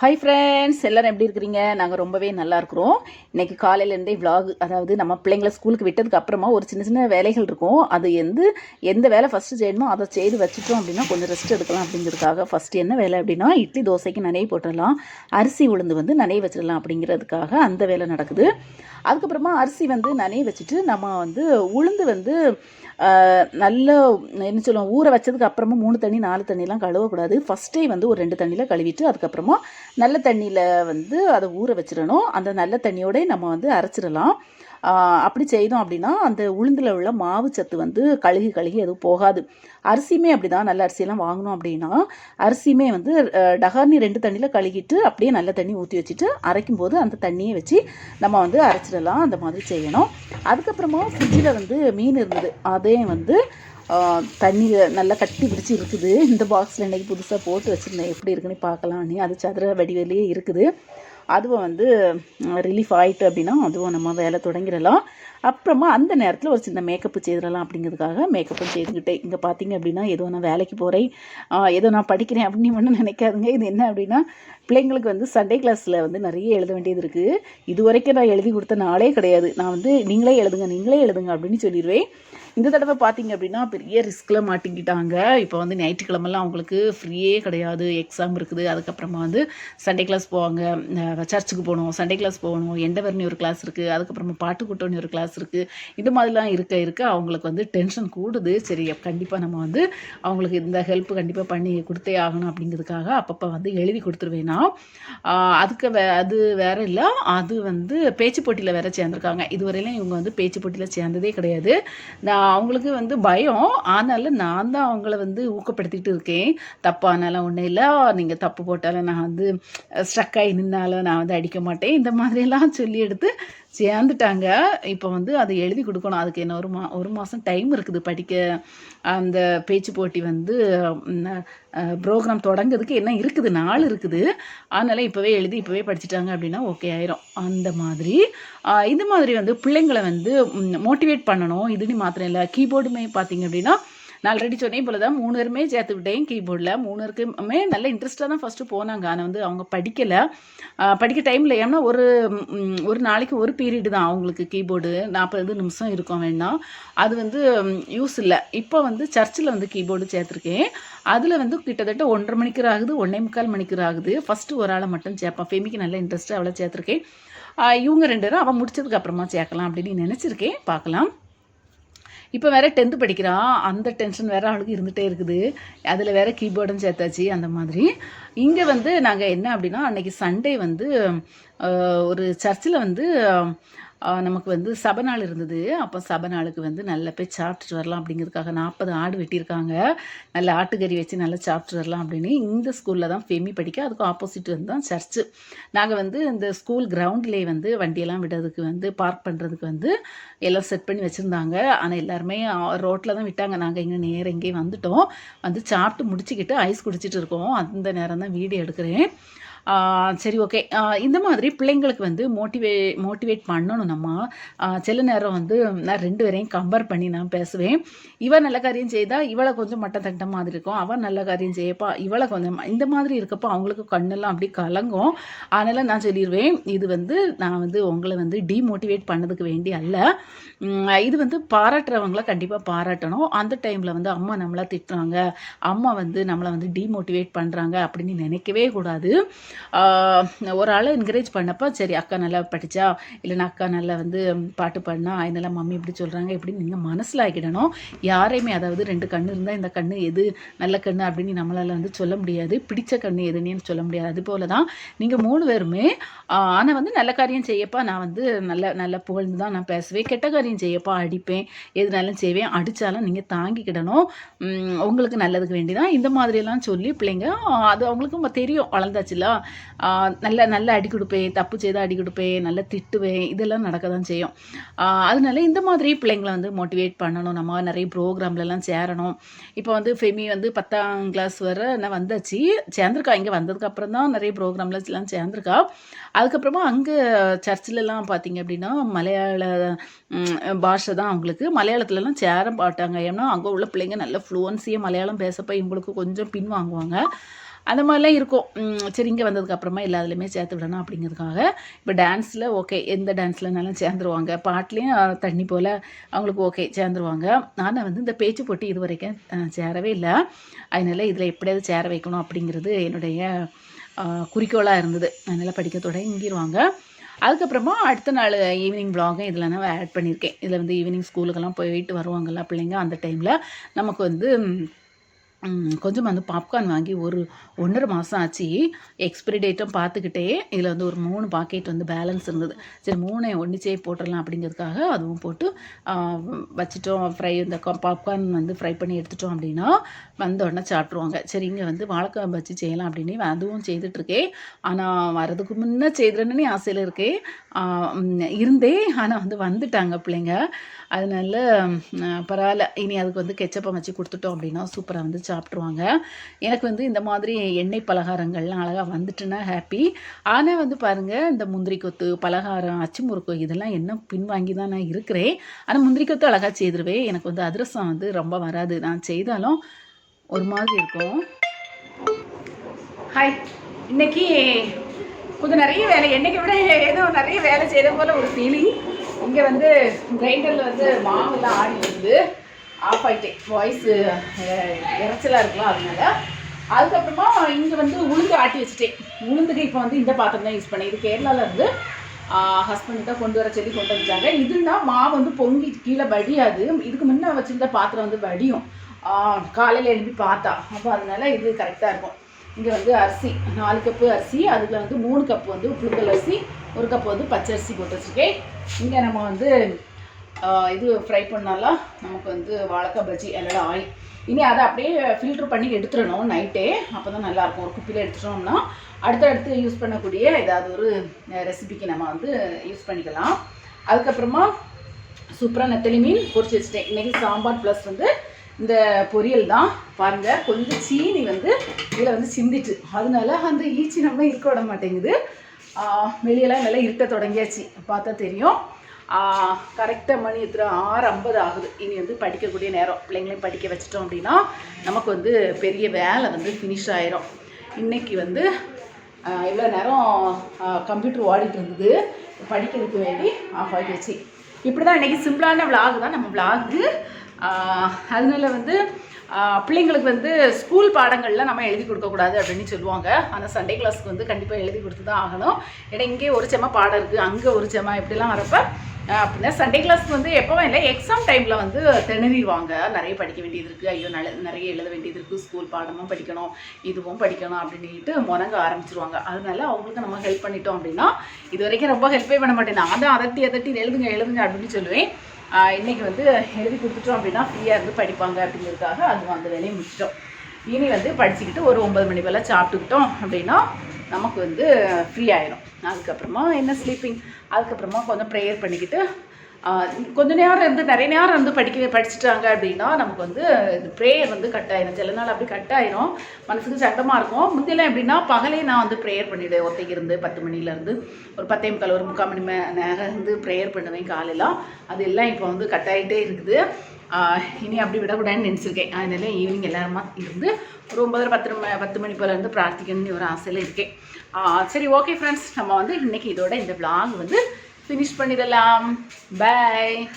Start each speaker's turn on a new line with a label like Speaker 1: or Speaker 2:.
Speaker 1: Hi friends எல்லோரும் எப்படி இருக்கிறீங்க? நாங்கள் ரொம்பவே நல்லா இருக்கிறோம். இன்னைக்கு காலையிலேருந்தே விலாக் அதாவது நம்ம பிள்ளைங்களை ஸ்கூலுக்கு விட்டதுக்கு அப்புறமா ஒரு சின்ன சின்ன வேலைகள் இருக்கும். அது எந்த எந்த வேலை ஃபஸ்ட்டு செய்யணுமோ அதை செய்து வச்சுட்டோம் அப்படின்னா கொஞ்சம் ரெஸ்ட் எடுக்கலாம் அப்படிங்கிறதுக்காக ஃபஸ்ட்டு என்ன வேலை அப்படின்னா இட்லி தோசைக்கு நனைய போட்டுடலாம். அரிசி உளுந்து வந்து நனைய வச்சிடலாம் அப்படிங்கிறதுக்காக அந்த வேலை நடக்குது. அதுக்கப்புறமா அரிசி வந்து நனைய வச்சுட்டு நம்ம வந்து உளுந்து வந்து நல்ல என்ன சொல்லுவோம் ஊற வச்சதுக்கு அப்புறமா மூணு தண்ணி நாலு தண்ணிலாம் கழுவக்கூடாது. ஃபஸ்ட்டே வந்து ஒரு ரெண்டு தண்ணியில் கழுவிட்டு அதுக்கப்புறமா நல்ல தண்ணியில் வந்து அதை ஊற வச்சிடணும். அந்த நல்ல தண்ணியோடய நம்ம வந்து அரைச்சிடலாம். அப்படி செய்தோம் அப்படின்னா அந்த உளுந்தில் உள்ள மாவு சத்து வந்து கழுகி கழுகி எதுவும் போகாது. அரிசியுமே அப்படி தான் நல்ல அரிசியெல்லாம் வாங்கினோம் அப்படின்னா அரிசியுமே வந்து அஹ், டகார்னி ரெண்டு தண்ணியில் கழுகிட்டு அப்படியே நல்ல தண்ணி ஊற்றி வச்சுட்டு அரைக்கும் போது அந்த தண்ணியை வச்சு நம்ம வந்து அரைச்சிடலாம். அந்த மாதிரி செய்யணும். அதுக்கப்புறமா ஃப்ரிட்ஜில் வந்து மீன் இருந்தது. அதையும் வந்து தண்ணியில் நல்லா கட்டி பிடிச்சி இருக்குது. இந்த பாக்ஸில் இன்றைக்கி புதுசாக போட்டு வச்சுருந்தேன். எப்படி இருக்குன்னு பார்க்கலான்னு அது சதுர வடிவிலேயே இருக்குது. அதுவும் வந்து ரிலீஃப் ஆகிட்டு அப்படின்னா அதுவும் நம்ம வேலை தொடங்கிடலாம். அப்புறமா அந்த நேரத்தில் ஒரு சின்ன மேக்கப்பு செய்திடலாம் அப்படிங்கிறதுக்காக மேக்கப்பும் செய்துக்கிட்டேன். இங்கே பார்த்தீங்க அப்படின்னா ஏதோ நான் வேலைக்கு போகிறேன் ஏதோ நான் படிக்கிறேன் அப்படின்னு ஒன்றும் நினைக்காதுங்க. இது என்ன அப்படின்னா பிள்ளைங்களுக்கு வந்து சண்டே கிளாஸில் வந்து நிறைய எழுத வேண்டியது இருக்குது இது வரைக்கும் நான் எழுதி கொடுத்த நாளே கிடையாது. நான் வந்து நீங்களே எழுதுங்க நீங்களே எழுதுங்க அப்படின்னு சொல்லிடுவேன். இந்த தடவை பார்த்தீங்க அப்படின்னா பெரிய ரிஸ்கில் மாட்டிக்கிட்டாங்க. இப்போ வந்து ஞாயிற்றுக்கிழமெல்லாம் அவங்களுக்கு ஃப்ரீயே கிடையாது. எக்ஸாம் இருக்குது. அதுக்கப்புறமா வந்து சண்டே கிளாஸ் போவாங்க. சர்ச்சுக்கு போகணும். சண்டே கிளாஸ் போகணும். எண்டவர்னி ஒரு கிளாஸ் இருக்குது அதுக்கப்புறமா பாட்டுக்கூட்டம்னு ஒரு கிளாஸ் இருக்குது இது மாதிரிலாம் இருக்க இருக்க அவங்களுக்கு வந்து டென்ஷன் கூடுது. சரி கண்டிப்பாக நம்ம வந்து அவங்களுக்கு இந்த ஹெல்ப் கண்டிப்பாக பண்ணி கொடுத்தே ஆகணும் அப்படிங்கிறதுக்காக அப்பப்போ வந்து எழுதி கொடுத்துருவேனா அதுக்கு வே அது வேற இல்லை. அது வந்து பேச்சு போட்டியில் வேற சேர்ந்துருக்காங்க. இதுவரையிலும் இவங்க வந்து பேச்சு போட்டியில் சேர்ந்ததே கிடையாது. நான் அவங்களுக்கு வந்து பயம். ஆனாலும் நான் தான் அவங்கள வந்து ஊக்கப்படுத்திட்டு இருக்கேன். தப்பானாலும் ஒன்றும் இல்லை. நீங்கள் தப்பு போட்டாலும் நான் வந்து ஸ்ட்ரக் ஆகி நின்னாலும் நான் வந்து அடிக்க மாட்டேன். இந்த மாதிரியெல்லாம் சொல்லி எடுத்து சேர்ந்துட்டாங்க. இப்போ வந்து அதை எழுதி கொடுக்கணும். அதுக்கு என்ன ஒரு மா ஒரு மாதம் டைம் இருக்குது படிக்க. அந்த பேச்சு போட்டி வந்து ப்ரோக்ராம் தொடங்குறதுக்கு என்ன இருக்குது? நாள் இருக்குது. அதனால் இப்போவே எழுதி இப்போவே படிச்சுட்டாங்க அப்படின்னா ஓகே ஆயிரும். அந்த மாதிரி. இந்த மாதிரி வந்து பிள்ளைங்களை வந்து மோட்டிவேட் பண்ணணும். இதுன்னு மாத்திரம் இல்லை. கீபோர்டுமே பார்த்தீங்க அப்படின்னா நான் ஆல்ரெடி சொன்னே போல தான் மூணு பேருமே சேர்த்து விட்டேன் கீபோர்டில் மூணு பேருக்குமே நல்ல இன்ட்ரெஸ்ட்டாக தான் ஃபஸ்ட்டு போனாங்க. ஆனால் வந்து அவங்க படிக்கலை. படிக்க டைமில் ஏன்னா ஒரு ஒரு நாளைக்கு ஒரு பீரியடு தான் அவங்களுக்கு கீபோர்டு நாற்பது நிமிஷம் இருக்கும் வேணாம் அது வந்து யூஸ் இல்லை. இப்போ வந்து சர்ச்சில் வந்து கீபோர்டு சேர்த்துருக்கேன். அதில் வந்து கிட்டத்தட்ட ஒன்றரை மணிக்கு ஆகுது ஒன்றே முக்கால் மணிக்கு ஆகுது. ஃபஸ்ட்டு ஒரு ஆளை மட்டும் சேர்ப்பேன் ஃபெமிக்கு நல்ல இன்ட்ரெஸ்ட்டாக அவளை சேர்த்துருக்கேன். இவங்க ரெண்டு பேரும் அவன் முடிச்சதுக்கு அப்புறமா சேர்க்கலாம் அப்படின்னு நினச்சிருக்கேன். பார்க்கலாம். இப்போ வேற டென்த்து படிக்கிறான். அந்த டென்ஷன் வேற அவளுக்கு இருந்துகிட்டே இருக்குது. அதில் வேற கீபோர்டும் சேர்த்தாச்சு அந்த மாதிரி. இங்கே வந்து நாங்கள் என்ன அப்படின்னா அன்னைக்கு சண்டே வந்து ஒரு சர்ச்சில் வந்து நமக்கு வந்து சபை நாள் இருந்தது. அப்போ சபை நாளுக்கு வந்து நல்ல போய் சாப்பிட்டுட்டு வரலாம் அப்படிங்கிறதுக்காக நாற்பது ஆடு வெட்டியிருக்காங்க. நல்ல ஆட்டுக்கறி வச்சு நல்லா சாப்பிட்டு வரலாம் அப்படின்னு இந்த ஸ்கூலில் தான் ஃபெமி படிக்க அதுக்கு ஆப்போசிட் வந்து தான் சர்ச்சு நாங்கள் வந்து இந்த ஸ்கூல் கிரவுண்ட்லேயே வந்து வண்டியெல்லாம் விடுறதுக்கு வந்து பார்க் பண்ணுறதுக்கு வந்து எல்லாம் செட் பண்ணி வச்சுருந்தாங்க. ஆனால் எல்லாருமே ரோட்டில் தான் விட்டாங்க. நாங்கள் இங்கே நேரம் இங்கே வந்துட்டோம். வந்து சாப்பிட்டு முடிச்சுக்கிட்டு ஐஸ் குடிச்சிட்டு இருக்கோம். அந்த நேரம் தான் வீடியோ எடுக்கிறேன். சரி ஓகே. இந்த மாதிரி பிள்ளைங்களுக்கு வந்து மோட்டிவே மோட்டிவேட் பண்ணணும். நம்ம சில நேரம் வந்து நான் ரெண்டு பேரையும் கம்பேர் பண்ணி நான் பேசுவேன். இவன் நல்ல காரியம் செய்தால் இவளை கொஞ்சம் மட்டம் தட்ட மாதிரி இருக்கும். அவன் நல்ல காரியம் செய்யப்பா இவளை கொஞ்சம் இந்த மாதிரி இருக்கப்போ அவங்களுக்கு கண்ணெல்லாம் அப்படி கலங்கும். அதனால் நான் சொல்லிடுவேன் இது வந்து நான் வந்து உங்களை வந்து டீமோட்டிவேட் பண்ணதுக்கு வேண்டி அல்ல. இது வந்து பாராட்டுறவங்கள கண்டிப்பாக பாராட்டணும். அந்த டைமில் வந்து அம்மா நம்மளை திட்டுறாங்க. அம்மா வந்து நம்மளை வந்து டீமோட்டிவேட் பண்ணுறாங்க அப்படின்னு நினைக்கவே கூடாது. ஒரு ஆளை என்கரேஜ் பண்ணப்போ சரி அக்கா நல்லா படித்தா இல்லைன்னா அக்கா நல்லா வந்து பாட்டு பாடினா அதனால மம்மி இப்படி சொல்கிறாங்க இப்படின்னு நீங்கள் மனசில் ஆக்கிடணும். யாரையுமே அதாவது ரெண்டு கண்ணு இருந்தால் இந்த கண்ணு எது நல்ல கண்ணு அப்படின்னு நம்மளால் வந்து சொல்ல முடியாது. பிடிச்ச கண்ணு எதுன்னு சொல்ல முடியாது. அது போல தான் நீங்கள் மூணு பேருமே ஆனால் வந்து நல்ல காரியம் செய்யப்பா நான் வந்து நல்ல நல்ல புகழ்ந்து தான் நான் பேசுவேன். கெட்ட காரியம் செய்யப்பா அடிப்பேன். எதுனாலும் செய்வேன். அடித்தாலும் நீங்கள் தாங்கிக்கிடணும். உங்களுக்கு நல்லதுக்கு வேண்டி தான் இந்த மாதிரியெல்லாம் சொல்லி பிள்ளைங்க அது அவங்களுக்கும் தெரியும். வளர்ந்தாச்சுல நல்ல நல்ல அடி கொடுப்பேன் தப்பு செய்தால் அடி கொடுப்பேன் நல்ல திட்டுவேன் இதெல்லாம் நடக்க தான் செய்யும் அதனால இந்த மாதிரி பிள்ளைங்களை வந்து மோட்டிவேட் பண்ணணும். நம்ம நிறைய ப்ரோக்ராம்லலாம் சேரணும். இப்போ வந்து ஃபெமி வந்து பத்தாம் கிளாஸ் வரை நான் வந்தாச்சு? சேர்ந்துருக்கா. இங்கே வந்ததுக்கப்புறம் தான் நிறைய ப்ரோக்ராம்லாம் சேர்ந்துருக்கா. அதுக்கப்புறமா அங்கே சர்ச்சிலலாம் பார்த்தீங்க அப்படின்னா மலையாள பாஷை தான் அவங்களுக்கு. மலையாளத்துலலாம் சேர மாட்டாங்க. ஏன்னா அங்கே உள்ள பிள்ளைங்க நல்ல ஃப்ளூவன்சியாக மலையாளம் பேசப்போ இவங்களுக்கு கொஞ்சம் பின் வாங்குவாங்க அந்த மாதிரிலாம் இருக்கும். சரி இங்கே வந்ததுக்கப்புறமா எல்லா இதுலையுமே சேர்த்து விடணும் அப்படிங்கிறதுக்காக இப்போ டான்ஸில் ஓகே எந்த டான்ஸ்லனாலும் சேர்ந்துருவாங்க. பாட்டிலையும் தண்ணி போல் அவங்களுக்கு ஓகே சேர்ந்துருவாங்க. ஆனால் வந்து இந்த பேச்சு போட்டி இது வரைக்கும் சேரவே இல்லை. அதனால இதில் எப்படியாவது சேர வைக்கணும் அப்படிங்கிறது என்னுடைய குறிக்கோளாக இருந்தது. அதனால் படிக்க தொடங்கிடுவாங்க அதுக்கப்புறமா அடுத்த நாள் ஈவினிங் vlog இதில் நான் ஆட் பண்ணியிருக்கேன். இதில் வந்து ஈவினிங் ஸ்கூலுக்கெல்லாம் போயிட்டு வருவாங்கள்ல பிள்ளைங்க அந்த டைமில் நமக்கு வந்து கொஞ்சம் வந்து பாப்கார்ன் வாங்கி ஒரு ஒன்றரை மாதம் ஆச்சு. எக்ஸ்பிரி டேட்டும் பார்த்துக்கிட்டே இதில் வந்து ஒரு மூணு பாக்கெட் வந்து பேலன்ஸ் இருந்தது. சரி மூணை ஒன்றிச்சே போட்டுடலாம் அப்படிங்கிறதுக்காக அதுவும் போட்டு வச்சுட்டோம். ஃப்ரை இந்த பாப்கார்ன் வந்து ஃப்ரை பண்ணி எடுத்துட்டோம் அப்படின்னா வந்த உடனே சாப்பிட்ருவாங்க சரி இங்கே வந்து வாழைக்காய் பஜ்ஜி செய்யலாம் அப்படின்னு அதுவும் செய்துட்ருக்கேன் ஆனால் வரதுக்கு முன்னே செய்துறேன்னு ஆசையில் இருக்கேன் இருந்தே. இருந்தேன் ஆனால் வந்து வந்துட்டாங்க பிள்ளைங்க. அதனால பரவாயில்ல. இனி அதுக்கு வந்து கெச்சப்பம் வச்சு கொடுத்துட்டோம் அப்படின்னா சூப்பராக வந்து சாப்பிட்ருவாங்க எனக்கு வந்து இந்த மாதிரி எண்ணெய் பலகாரங்கள்லாம் அழகாக வந்துட்டுன்னா ஹாப்பி ஆனால் வந்து பாருங்கள் இந்த முந்திரி கொத்து பலகாரம் அச்சு முறுக்கு இதெல்லாம் என்ன பின்வாங்கி தான் நான் இருக்கிறேன். ஆனால் முந்திரி கொத்து அழகாக செய்திருவேன் எனக்கு வந்து அதிரசம் வந்து ரொம்ப வராது. நான் செய்தாலும் ஒரு மாதிரி இருக்கும். ஹாய் இன்னைக்கு கொஞ்சம் நிறைய வேலை என்னைக்கு விட ஏதோ நிறைய வேலை செய்கிற போல ஒரு ஃபீலிங் இங்கே வந்து கிரைண்டரில் வந்து மாவுலாம் ஆடி வந்து ஆஃப் ஆகிட்டேன் வாய்ஸு இறைச்சலாக இருக்கலாம் அதனால. அதுக்கப்புறமா இங்கே வந்து உளுந்து ஆட்டி வச்சுட்டேன். உளுந்துக்கு இப்போ வந்து இந்த பாத்திரம் தான் யூஸ் பண்ணேன். இது கேரளாவில் இருந்து ஹஸ்பண்ட் கொண்டு வர சொல்லி கொண்டு வந்துட்டாங்க இதுனா மாவு வந்து பொங்கி கீழே வடியாது. இதுக்கு முன்னே வச்சுருந்த பாத்திரம் வந்து வடியும். காலையில் எழுப்பி பார்த்தா. அப்போ அதனால இது கரெக்டாக இருக்கும். இங்கே வந்து அரிசி நாலு கப்பு அரிசி அதில் வந்து மூணு கப்பு வந்து புழுங்கல் அரிசி ஒரு கப் வந்து பச்சரிசி போட்டு வச்சுருக்கேன். இங்கே நம்ம வந்து இது ஃப்ரை பண்ணாலாம் நமக்கு வந்து வாழைக்காய் பஜ்ஜி எல்லாம் ஆயில் இனி அதை அப்படியே ஃபில்ட்ரு பண்ணி எடுத்துடணும் நைட்டே அப்போ தான் நல்லாயிருக்கும். ஒரு குப்பியில் எடுத்துட்டோம்னா அடுத்தடுத்து யூஸ் பண்ணக்கூடிய ஏதாவது ஒரு ரெசிபிக்கு நம்ம வந்து யூஸ் பண்ணிக்கலாம். அதுக்கப்புறமா சூப்பராக நெத்தலி மீன் பொரிச்சு வச்சுட்டேன். இன்றைக்கி சாம்பார் ப்ளஸ் வந்து இந்த பொரியல் தான். பாருங்கள் கொஞ்சம் சீனி வந்து இதில் வந்து சிந்திட்டு அதனால அந்த ஈச்சி நம்ம இருக்க விட மாட்டேங்குது. வெளியெல்லாம் நல்லா இருக்க தொடங்கியாச்சு. பார்த்தா தெரியும். கரெக்டாக மணி எத்தனை? ஆறு ஐம்பது ஆகுது. இனி வந்து படிக்கக்கூடிய நேரம். பிள்ளைங்களையும் படிக்க வச்சிட்டோம் அப்படின்னா நமக்கு வந்து பெரிய வேலை வந்து ஃபினிஷ் ஆயிரும். இன்னைக்கு வந்து இவ்வளோ நேரம் கம்ப்யூட்டர் ஓடிட்டு இருந்தது. படிக்கிறதுக்கு வேண்டி ஆஃப் ஆகிடுச்சு. இப்படி தான் இன்றைக்கி சிம்பிளான விலாகு தான். நம்ம விலாகு அதனால வந்து பிள்ளைங்களுக்கு வந்து ஸ்கூல் பாடங்கள்லாம் நம்ம எழுதி கொடுக்கக்கூடாது அப்படின்னு சொல்லுவாங்க. ஆனால் சண்டே கிளாஸ்க்கு வந்து கண்டிப்பாக எழுதி கொடுத்து தான் ஆகணும். ஏன்னா இங்கே ஒரு செம்ம பாடம் இருக்குது அங்கே ஒரு செம்ம இப்படிலாம் வரப்ப அப்படின்னா சண்டே கிளாஸ்க்கு வந்து எப்போவும் இல்லை எக்ஸாம் டைமில் வந்து திணறிடுவாங்க. நிறைய படிக்க வேண்டியது இருக்குது ஐயோ நல்ல நிறைய எழுத வேண்டியது இருக்குது ஸ்கூல் பாடமும் படிக்கணும் இதுவும் படிக்கணும் அப்படின்ட்டு முறங்க ஆரம்பிச்சிருவாங்க. அதனால அவங்களுக்கு நம்ம ஹெல்ப் பண்ணிட்டோம் அப்படின்னா இது வரைக்கும் ரொம்ப ஹெல்ப்பே பண்ண மாட்டேன். நான் தான் அதட்டி அதட்டி எழுதுங்க எழுதுங்க அப்படின்னு சொல்லுவேன். இன்றைக்கி வந்து எழுதி கொடுத்துட்டோம் அப்படின்னா ஃப்ரீயாக இருந்து படிப்பாங்க அப்படிங்கிறதுக்காக அது அந்த வேலையை முடிச்சிட்டோம். இனி வந்து படிச்சுக்கிட்டு ஒரு ஒன்பது மணி போல் சாப்பிட்டுக்கிட்டோம் அப்படின்னா நமக்கு வந்து ஃப்ரீ ஆயிரும். அதுக்கப்புறமா என்ன ஸ்லீப்பிங் அதுக்கப்புறமா கொஞ்சம் ப்ரேயர் பண்ணிக்கிட்டு கொஞ்ச நேரம் இருந்து நிறைய நேரம் இருந்து படிக்க படிச்சுட்டாங்க அப்படின்னா நமக்கு வந்து இந்த ப்ரேயர் வந்து கட் ஆயிரும். சில நாள் அப்படி கட் ஆயிரும். மனசுக்கு சட்டமாக இருக்கும் முந்தியெல்லாம் எப்படின்னா பகலே நான் வந்து ப்ரேயர் பண்ணிவிடுவேன் ஒத்தைக்கு இருந்து பத்து மணிலேருந்து ஒரு பத்தே முக்கால் ஒரு முக்கால் மணி மே- நேரம் இருந்து ப்ரேயர் பண்ணுவேன் காலையில். அது எல்லாம் இப்போ வந்து கட் ஆகிட்டே இருக்குது. இனி அப்படி விடக்கூடாதுன்னு நினச்சிருக்கேன். அதனால ஈவினிங் எல்லாருமா இருந்து ஒரு ஒன்பதரை பத்து மணி பத்து மணி போல இருந்து பிரார்த்திக்கணும்னு ஒரு ஆசையில் இருக்கேன். சரி ஓகே ஃப்ரெண்ட்ஸ் நம்ம வந்து இன்னைக்கு இதோட இந்த விளாக் வந்து ஃபினிஷ் பண்ணிடலாம். பாய்